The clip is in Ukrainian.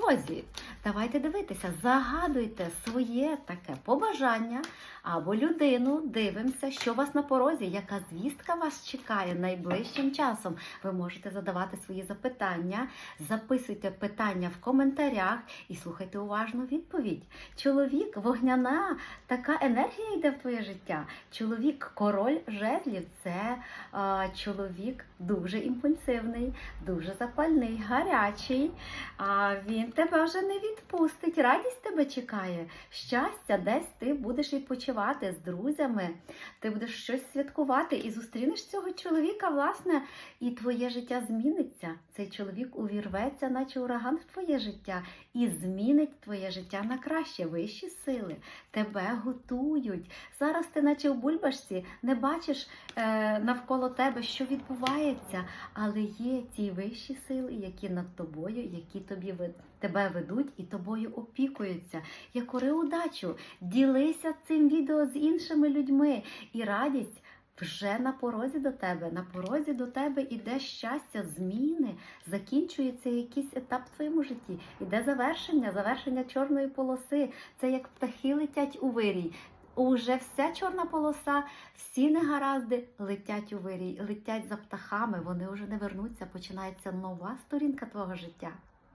порозі. Давайте дивитися, загадуйте своє таке побажання або людину. Дивимося, що у вас на порозі, яка звістка вас чекає найближчим часом. Ви можете задавати свої запитання, записуйте питання в коментарях і слухайте уважно відповідь. Чоловік, вогняна, така енергія йде в твоє життя. Чоловік, король жезлів, це е, чоловік дуже імпульсивний, дуже запальний, гарячий. А він тебе вже не відпустить. Радість тебе чекає. Щастя, десь ти будеш відпочивати з друзями, ти будеш щось святкувати і зустрінеш цього чоловіка, власне, і твоє життя зміниться. Цей чоловік увірветься, наче ураган в твоє життя, і змінить твоє життя на краще. Вищі сили тебе готують. Зараз ти, наче в бульбашці, не бачиш е, навколо тебе, що відбувається, але є ті вищі сили, які над тобою, які тобі вед- тебе ведуть і тобою опікуються. Я кори удачу, ділися цим відео з іншими людьми, і радість вже на порозі до тебе. На порозі до тебе іде щастя, зміни, закінчується якийсь етап в твоєму житті. Іде завершення, завершення чорної полоси. Це як птахи летять у вирій. Уже вся чорна полоса, всі негаразди летять у вирій, летять за птахами, вони вже не вернуться. Починається нова сторінка твого життя.